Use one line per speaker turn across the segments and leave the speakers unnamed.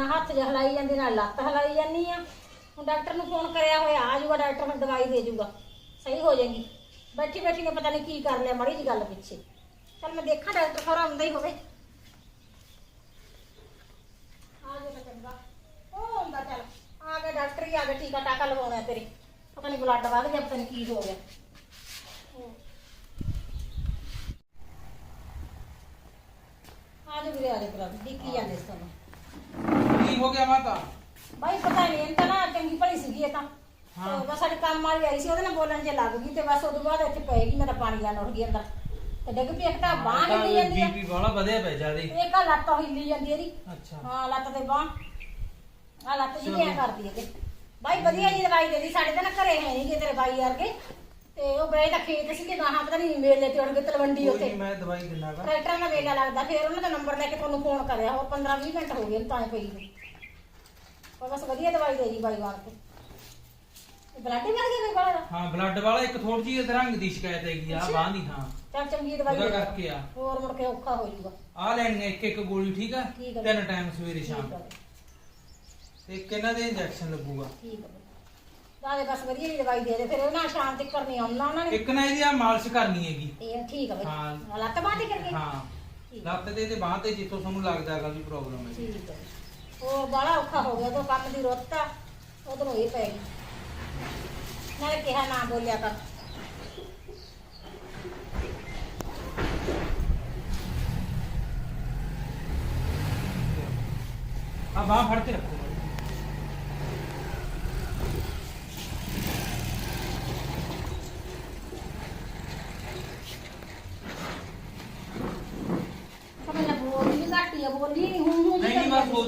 ਨਾ ਹੱਥ ਜਿਹਾ ਹਿਲਾਈ ਜਾਂਦੀ, ਨਾਲ ਲੱਤ ਹਿਲਾਈ ਜਾਂਦੀ ਆ। ਹੁਣ ਡਾਕਟਰ ਨੂੰ ਫੋਨ ਕਰਿਆ ਹੋਇਆ, ਆ ਜਾਊਗਾ ਡਾਕਟਰ ਨੂੰ ਦਵਾਈ ਦੇ ਜਾਊਗਾ ਸਹੀ ਹੋ ਜਾਏਗੀ। ਬੈਠੀ ਬੈਠੀ ਨੇ ਪਤਾ ਨਹੀਂ ਕੀ ਕਰ ਲਿਆ, ਮੜੀ ਜੀ ਗੱਲ ਪਿੱਛੇ। ਚਲ ਮੈਂ ਦੇਖਾਂ ਡਾਕਟਰ ਖਰਾ ਆਉਂਦਾ ਹੀ ਹੋਵੇ। ਆ ਜਾ ਤਾਂ ਚੰਗਾ। ਉਹ ਹੁੰਦਾ ਚੱਲ। ਆ ਗਿਆ ਡਾਕਟਰ ਹੀ ਆ ਗਿਆ ਟੀਕਾ ਟਾਕਾ ਲਵਾਉਣਾ ਤੇਰੇ। ਪਤਾ ਨਹੀਂ ਬਲੱਡ ਵੱਧ ਗਿਆ, ਪਤਾ ਨਹੀਂ ਕੀ ਹੋ ਗਿਆ। ਆ ਜਾ ਵੀਰੇ, ਆ ਜਾ ਭਰਾ, ਦੇਖੀ ਜਾਂਦੇ ਇਸ
ਕੀ ਹੋ ਗਿਆ ਮਾਤਾ?
ਬਾਈ ਪਤਾ ਨਹੀਂ ਇਹ ਤਾਂ ਨਾ ਚੰਗੀ ਭਲੀ ਸੀਗੀ ਇਹ ਤਾਂ।
ਹਾਂ।
ਤੇ ਬਸ ਸਾਡੇ ਕੰਮ ਵਾਲੀ ਆਈ ਸੀ ਉਹਦੇ ਨਾਲ ਬੋਲਣ ਜੇ ਲੱਗ ਗਈ ਤੇ ਬਸ ਉਦੋਂ ਬਾਅਦ ਇੱਥੇ ਪਏਗੀ ਮੇਰਾ ਪਾਣੀ ਲੈਣ ਉੱਠ ਗਈ ਅੰਦਰ। ਤੇ ਡਿੱਗ ਪਈ ਇੱਕ ਤਾਂ ਬਾਂਹ ਹਿੱਲੀ ਜਾਂਦੀ ਆ।
ਬੀਪੀ ਵਾਲਾ ਵਧਿਆ ਪਿਆ ਜਿਆਦੇ
ਇੱਕ ਆ ਲੱਤ ਹਿੱਲੀ ਜਾਂਦੀ ਇਹਦੀ।
ਅੱਛਾ।
ਹਾਂ ਲੱਤ ਤੇ ਬਾਂਹ। ਆ ਲੱਤ ਜੀ
ਚਲੋ।
ਕਰਦੀ ਹੈ ਕਿ ਬਾਈ ਵਧੀਆ ਜੀ ਦਵਾਈ ਦੇ ਦੀ ਸਾਡੇ ਤਾਂ ਨਾ ਘਰੇ ਹੈ ਨਹੀਂ ਕਿ ਤੇਰੇ ਬਾਈ ਵਰਗੇ। ਤੇ ਉਹ ਗਏ ਤਾਂ ਖੇਤ ਸੀ ਕਿ ਗਾਹਾਂ ਪਤਾ ਨਹੀਂ ਮੇਲੇ ਤੇ ਉੱਡ ਕੇ ਤਲਵੰਡੀ
ਕੋਈ
ਉੱਥੇ
ਨੀ, ਮੈਂ ਦਵਾਈ ਦਿੰਦਾ ਗਾ।
ਟਰੈਕਟਰਾਂ ਦਾ ਵੇਲਾ ਲੱਗਦਾ ਫਿਰ ਉਹਨਾਂ ਦਾ ਨੰਬਰ ਲੈ ਕੇ ਤੁਹਾਨੂੰ ਫੋਨ ਕਰਿਆ ਹੋਰ 15 20 ਮਿੰਟ ਹੋ ਗਏ ਨੇ ਤਾਂ ਹੀ ਪਈ ਨੂੰ। ਪਰ ਬਸ ਵਧੀਆ ਦਵਾਈ ਦੇ ਜੀ ਬਾਈ ਵਾਰ ਤੇ। ਬਲੱਡ ਹੀ ਗਿਆ ਕੋਈ ਬਾਹਰ?
ਹਾਂ ਬਲੱਡ ਵਾਲਾ ਇੱਕ ਥੋੜੀ ਜਿਹੀ ਰੰਗ ਦੀ ਸ਼ਿਕਾਇਤ ਹੈਗੀ ਆ। ਬਾਂਹ ਦੀ ਹਾਂ।
ਚੱਲ ਚੰਗੀ ਦਵਾਈ
ਉਹਦਾ
ਦੇ।
ਕਰਕੇ ਆ।
ਹੋਰ ਮੁੜ ਕੇ ਔਖਾ ਹੋ ਜਾਊਗਾ।
ਆ ਲੈਣੀਆਂ ਇੱਕ ਇੱਕ ਗੋਲੀ ਠੀਕ ਆ?
ਠੀਕ ਆ।
ਤਿੰਨ ਟਾਈਮ ਸਵੇਰੇ ਸ਼ਾਮ।
ਠੀਕ
ਤੇ ਇੱਕ ਇਹਨਾਂ ਦੇ ਇੰਜੈਕਸ਼ਨ ਲੱਗੂਗਾ।
ਠੀਕ ਆ। ਨਾਲੇ ਬਸ ਵਧੀਆ ਜੀ ਦਵਾਈ ਦੇ ਦੇ ਫਿਰ ਉਹਨਾਂ ਸ਼ਾਮ ਤੱਕ ਕਰਨੀ ਆਉਣਾ ਉਹਨਾਂ ਨੇ।
ਇੱਕ ਨਾ ਇਹਦੀ ਆ ਮਾਲਿਸ਼ ਕਰਨੀ ਹੈਗੀ।
ਇਹ ਠੀਕ ਆ ਬਈ।
ਹਾਂ।
ਲੱਤ ਬਾਂਹ ਤੇ ਕਰਕੇ
ਹਾਂ।
ਠੀਕ।
ਲੱਤ ਤੇ ਤੇ ਬਾਂਹ ਤੇ ਜਿੱਥੋਂ ਤੁਹਾਨੂੰ ਲੱਗਦਾ ਹੈਗਾ ਵੀ ਪ੍ਰੋਬਲਮ ਹੈ
ਠੀਕ ਆ। ਉਹ ਬੜਾ ਔਖਾ ਹੋ ਗਿਆ ਤੋਂ ਕੰਮ ਦੀ ਰੁੱਤ ਆ ਉਧਰੋਂ ਇਹ ਪੈ ਗਈ ਨਾਲੇ ਕਿਹਾ ਨਾ ਬੋਲਿਆ ਕਰ।
ਆ ਬਾਂਹ ਫੜ ਕੇ ਰੱਖੋ
ਸਮਝ ਲੈ ਬੋਲੀ ਵੀ ਘੱਟ ਹੀ ਆ ਬੋਲੀ ਨਹੀਂ ਹੂੰ ਹੂੰ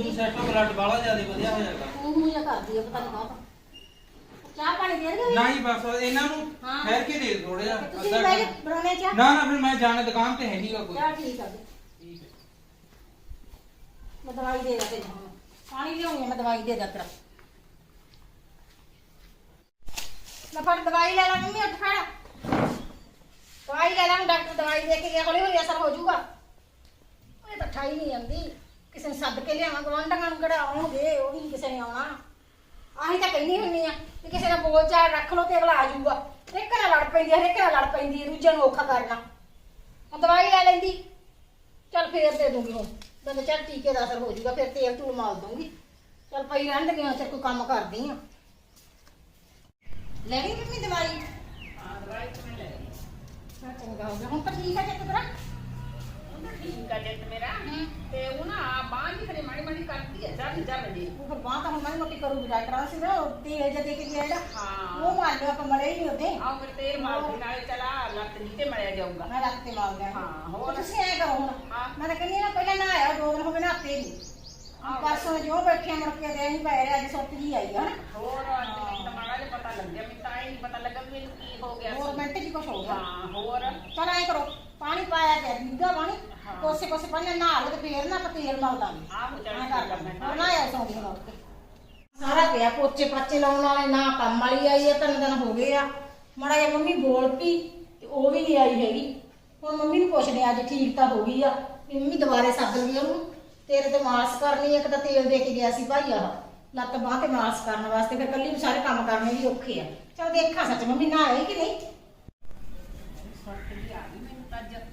ਬੋਲ ਸੈਟ ਬਲੱਡ ਵਾਲਾ ਜ਼ਿਆਦਾ ਵਧੀਆ ਹੋ ਜਾਏਗਾ
ਹੂੰ ਹੂੰ ਜਿਹਾ ਕਰਦੀ ਆ ਪਤਾ ਨਹੀਂ ਕਾਹਦਾ ਚਾਹ ਪਾਣੀ ਦੇ ਰਹੇ
ਨਹੀਂ ਬਸ ਇਹਨਾਂ ਨੂੰ
ਹਾਂ।
ਠਹਿਰ ਕੇ ਦੇ ਥੋੜਾ ਜਿਹਾ
ਤੁਸੀਂ
ਅੱਧਾ
ਬੈਠ
ਘੰਟਾ।
ਬਣਾਉਣੇ ਚਾਹ?
ਨਾ ਨਾ ਫਿਰ ਮੈਂ ਜਾਣਾ ਦੁਕਾਨ ਤੇ ਹੈ ਨਹੀਂਗਾ ਕੋਈ।
ਚਾਹ ਠੀਕ ਆ। ਜੀ।
ਠੀਕ ਹੈ
ਮੈਂ ਦਵਾਈ ਦੇ ਦਿੱਤੇ ਹੁਣ। ਪਾਣੀ ਲਿਆਉਣੀ ਆ ਮੈਂ ਦਵਾਈ ਦੇ ਦਿੱਤਾ ਮੈਂ ਫੜ ਦਵਾਈ ਲੈ ਲਾ ਮੰਮੀ ਉੱਠ ਖੜ ਦਵਾਈ ਲੈ ਲਾ ਡਾਕਟਰ ਦਵਾਈ ਦੇ ਕੇ ਗਿਆ ਹੌਲੀ ਹੌਲੀ ਅਸਰ ਹੋ ਜਾਊਗਾ। ਇਹ ਤਾਂ ਠਾਈ ਨਹੀਂ ਜਾਂਦੀ। ਕਿਸੇ ਨੂੰ ਸੱਦ ਕੇ ਲਿਆਵਾਂ ਗਵਾਂਢਾਂ ਨੂੰ ਕਿਹੜਾ ਆਉਣਗੇ ਉਹ ਵੀ ਨੀ ਕਿਸੇ ਨੇ ਆਉਣਾ। ਆਹੀ ਤਾਂ ਕਹਿੰਦੀ ਹੁੰਨੀ ਆ ਕਿ ਕਿਸੇ ਨਾਲ ਬੋਲ ਚਾਲ ਰੱਖ ਲੋ ਤੇ ਅਗਲਾ ਆ ਜਾਊਗਾ। ਇੱਕ ਨਾਲ ਲੜ ਪੈਂਦੀ ਹਰੇਕ ਨਾਲ ਲੜ ਪੈਂਦੀ ਨੂੰ ਔਖਾ ਕਰਨਾ। ਹੁਣ ਦਵਾਈ ਲੈ ਲੈਂਦੀ। ਚੱਲ ਫੇਰ ਦੇ ਦੂੰਗੀ ਹੁਣ। ਬੰਦੇ ਚੱਲ ਟੀਕੇ ਦਾ ਅਸਰ ਹੋ ਜਾਊਗਾ ਫਿਰ ਤੇਲ ਤੂਲ ਮਾਲ ਦੂੰਗੀ ਚੱਲ ਪਈ ਰਹਿਣ ਦੇ ਮੈਂ ਕੋਈ ਕੰਮ ਕਰਦੀ ਆ। ਲੈ ਗਈ ਮੰਮੀ ਦਵਾਈ?
ਹਾਂ ਦਵਾਈ ਤਾਂ ਮੈਂ ਲੈ ਲਈ।
ਹਾਂ ਚੰਗਾ ਹੋ ਗਿਆ। ਹੁਣ ਤਾਂ ਠੀਕ ਆ ਚੱਕ ਤੇਰਾ
ਠੀਕ ਆ ਜਿੱਤ ਮੇਰਾ
ਹੂੰ
ਤੇ ਉਹ ਨਾ ਬਾਂਹ ਦੀ ਖਰੇ ਮਾੜੀ ਮਾੜੀ ਕਰਦੀ ਹੈ ਚੱਲ ਚੱਲ ਜੀ
ਉਹ ਫਿਰ ਬਾਂਹ ਤਾਂ ਹੁਣ ਮੈਂ ਮੋਟੀ ਕਰੂਗੀ ਡਾਕਟਰਾਂ ਸੀ ਨਾ ਉਹ ਤੇਲ ਜਿਹਾ ਦੇ ਕੇ ਗਿਆ ਜਿਹੜਾ
ਹਾਂ
ਉਹ ਮਾਰ ਲਿਆ ਆਪਾਂ ਮੜੇ ਹੀ ਨਹੀਂ ਉਹਦੇ
ਆਹ ਫਿਰ ਤੇਲ ਮਾਰ ਦੇ ਨਾਲੇ ਚਲਾ ਲੱਤ ਨੀ ਤੇ ਮੜਿਆ ਜਾਊਗਾ
ਮੈਂ ਰੱਖ ਤੇ ਮਾਰ ਗਿਆ
ਹਾਂ, ਹੋਰ?
ਹੋਰ ਤੁਸੀਂ ਐ ਕਰੋ ਹੁਣ
ਹਾਂ।
ਮੈਂ ਤਾਂ ਕਹਿੰਦੀ ਆ ਨਾ ਪਹਿਲਾਂ ਨਾ ਆਇਆ ਦੋ ਦਿਨ ਹੋ ਗਏ ਨਾ ਤੇ ਨਹੀਂ
ਆਹੋ।
ਪਰਸੋਂ ਜੋ ਬੈਠੇ ਮੁੜ ਕੇ ਦੇ ਨਹੀਂ ਪੈ ਰਿਹਾ ਅੱਜ ਸੁੱਤ ਜੀ ਆਈ ਹਨਾ
ਹੋਰ ਅੱਜ ਮੈਨੂੰ ਤਾਂ ਮਾੜਾ ਜਿਹਾ ਪਤਾ ਲੱਗਿਆ ਮੈਨੂੰ ਤਾਂ ਇਹ ਨਹੀਂ ਪਤਾ ਲੱਗਾ ਵੀ ਮੈਨੂੰ ਕੀ ਹੋ ਗਿਆ
ਹੋਰ ਮਿੰਟ ਜੀ ਕੁਛ ਹੋ ਗਿਆ
ਹਾਂ ਹੋਰ
ਚਲ ਐ ਕਰੋ ਪਾਣੀ ਪਾਇਆ ਤੇ ਨਿੱਗਾ ਪਾਣੀ। ਕੋਸੇ ਕੋਸੇ ਪਾਣੀ ਨਹਾ ਲਓ ਤੇ ਫੇਰ ਨਾ ਆਪਾਂ ਤੇਲ ਮਲਦਾ ਨਹੀਂ
ਆਹੋ ਚੱਲ
ਮੈਂ
ਠੀਕ
ਕਰ
ਆ, ਮੈਂ
ਲੈਂਦਾ
ਕਰ
ਨਾ ਆਇਆ ਸੌਂਦੀ ਹੁਣ ਉੱਠ ਕੇ ਸਾਰਾ ਪਿਆ ਪੋਚੇ ਪਾਚੇ ਲਾਉਣ ਵਾਲੇ ਨਾ ਕੰਮ ਵਾਲੀ ਆਈ ਆ ਤਿੰਨ ਦਿਨ ਹੋ ਗਏ ਆ ਮਾੜਾ ਜਿਹਾ ਮੰਮੀ ਬੋਲ ਪਈ ਤੇ ਉਹ ਵੀ ਨਹੀਂ ਆਈ ਹੈਗੀ ਹੁਣ ਮੰਮੀ ਨੂੰ ਪੁੱਛਦੇ ਆ, ਅੱਜ ਠੀਕ ਤਾਂ ਹੋ ਗਈ ਆ ਵੀ ਮੰਮੀ ਦੁਬਾਰੇ ਸੱਦ ਲਈ ਉਹਨੂੰ ਤੇਰੇ ਤੇ ਮਾਲਸ਼ ਕਰਨੀ ਇੱਕ ਤਾਂ ਤੇਲ ਦੇ ਕੇ ਗਿਆ ਸੀ ਭਾਈ ਆਹ ਲੱਤ ਬਾਂਹ ਤੇ ਮਾਲਸ਼ ਕਰਨ ਵਾਸਤੇ ਫਿਰ ਕੱਲੀ ਨੂੰ ਸਾਰੇ ਕੰਮ ਕਰਨੇ ਵੀ ਔਖੇ ਆ ਚਲ ਦੇਖਾਂ ਸੱਚ ਮੰਮੀ ਨਾ ਆਈ ਕਿ ਨਹੀਂ
ਸੱਟ ਵੀ ਆ ਗਈ ਮੈਨੂੰ ਤਾਂ ਅੱਜ ਨਾ ਕੋਈ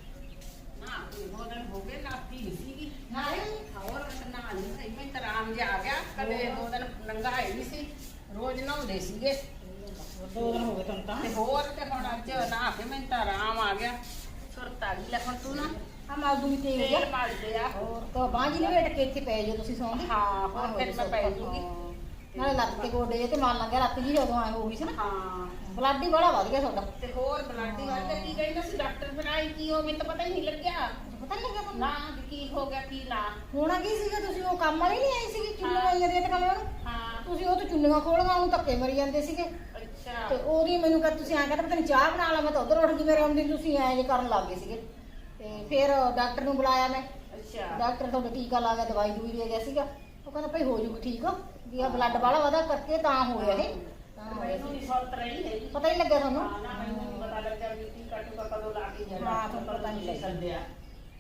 ਦੋ ਦਿਨ ਹੋ ਗਏ ਨਾਤੀ ਨਹੀਂ ਸੀਗੀ
ਨਾ ਆਈ
ਹੋਰ ਨਾ ਨਹੀਂ ਸਹੀ ਮੈਂ ਤਾਂ ਆਰਾਮ ਜਿਹਾ ਆ ਗਿਆ ਕਦੇ ਦੋ ਦਿਨ ਨੰਗਾ ਹੈ ਨਹੀਂ ਸੀ ਰੋਜ਼ ਨਹਾਉਂਦੇ ਸੀਗੇ
ਦੋ ਦਿਨ ਹੋ ਗਏ ਤੁਹਾਨੂੰ ਤਾਂ
ਤੇ ਹੋਰ ਤੇ ਹੁਣ ਅੱਜ ਨਹਾ ਕੇ ਮੈਨੂੰ ਤਾਂ ਆਰਾਮ ਆ ਗਿਆ ਸੁਰਤ ਆ ਗਈ ਲੈ ਹੁਣ ਤੂੰ ਨਾ
ਆ ਮਾਲ ਦੂਈ ਤੇਲ
ਤੇਲ
ਜਿਹਾ
ਮਲ ਦੇ ਆ
ਹੋਰ ਤਾਂ ਬਾਂਹ ਜੀ ਲਵੇਟ ਕੇ ਇੱਥੇ ਪੈ ਜਾਓ ਤੁਸੀਂ ਸੌਂਦੇ
ਹਾਂ ਹੁਣ ਫਿਰ ਮੈਂ ਪੈ ਜੂਗੀ
ਨਾਲੇ ਲੱਤ ਤੇ ਗੋਡੇ ਜਿਹੇ ਤੇ ਮਾਰ ਲੰਗਿਆ ਲੱਤ ਜੀ ਉਦੋਂ ਐ ਹੋ ਗਈ ਸੀ ਨਾ
ਹਾਂ
ਬਲੱਡ ਹੀ ਬੜਾ ਵੱਧ ਗਿਆ ਤੁਹਾਡਾ
ਤੇ ਹੋਰ ਬਲੱਡ ਵਾਲ ਤੇ ਕੀ ਕਹਿੰਦਾ ਸੀ ਡਾਕਟਰ ਬਣਾਈ ਕੀ ਹੋ ਮੈਨੂੰ ਤਾਂ ਪਤਾ ਹੀ ਨਹੀਂ ਲੱਗਿਆ
ਪਤਾ ਨਹੀਂ ਲੱਗਿਆ ਤੁਹਾਨੂੰ
ਨਾ ਵੀ ਕੀ ਹੋ ਗਿਆ ਕੀ ਨਾ
ਹੋਣਾ ਕੀ ਸੀਗਾ? ਤੁਸੀਂ ਉਹ ਕੰਮ ਵਾਲੀ ਨਹੀਂ ਆਈ ਸੀਗੀ? ਚੁੰਨੀਆਂ
ਹਾਂ।
ਆਈਆਂ ਦੀਆਂ ਤੇ ਕੰਮ ਨੂੰ
ਹਾਂ
ਤੁਸੀਂ ਉਹ ਤੋਂ ਚੁੰਨੀਆਂ ਖੋਲਗਾ ਉਹਨੂੰ ਧੱਕੇ ਮਰੀ ਜਾਂਦੇ ਸੀਗੇ।
ਅੱਛਾ
ਤੇ ਉਹਦੀ ਮੈਨੂੰ ਕਹ ਤੁਸੀਂ ਐਂ ਕਹਿੰਦੇ ਪਤਾ ਨਹੀਂ ਚਾਹ ਬਣਾ ਲਾ ਮੈਂ ਤਾਂ ਉਧਰ ਉੱਠ ਗਈ ਮੇਰੇ ਆਉਂਦੀ ਨੂੰ ਤੁਸੀਂ ਐਂ ਜੇ ਕਰਨ ਲੱਗ ਗਏ ਸੀਗੇ। ਤੇ ਫਿਰ ਡਾਕਟਰ ਨੂੰ ਬੁਲਾਇਆ ਮੈਂ।
ਅੱਛਾ
ਡਾਕਟਰ ਤੁਹਾਡਾ ਟੀਕਾ ਲਾ ਗਿਆ? ਦਵਾਈ ਦੂਈ ਦੇ ਗਿਆ ਸੀਗਾ। ਉਹ ਕਹਿੰਦਾ ਭਈ ਹੋ ਜੂਗੀ ਠੀਕ ਵੀ ਆ ਬਲੱਡ ਵਾਲਾ ਵਧਾ ਕਰਕੇ ਤਾਂ ਹੋ ਗਿਆ ਇਹ। ਤਾਂ ਹੋਇਆ
ਮੈਨੂੰ
ਸੀ।
ਨਹੀਂ ਸੁਰਤ ਰਹੀ ਹੈਗੀ
ਪਤਾ ਹੀ ਲੱਗਿਆ ਤੁਹਾਨੂੰ।
ਹਾਂ ਨਾ ਮੈਨੂੰ ਨੀ ਪਤਾ ਲੱਗਿਆ ਵੀ ਕੀ ਕੱਟ ਕਦੋਂ ਲਾ ਕੇ ਜਾਣਾ
ਹਾਂ, ਤੁਹਾਨੂੰ ਪਤਾ ਨੀ ਲੱਗਿਆ।
ਸੱਦਿਆ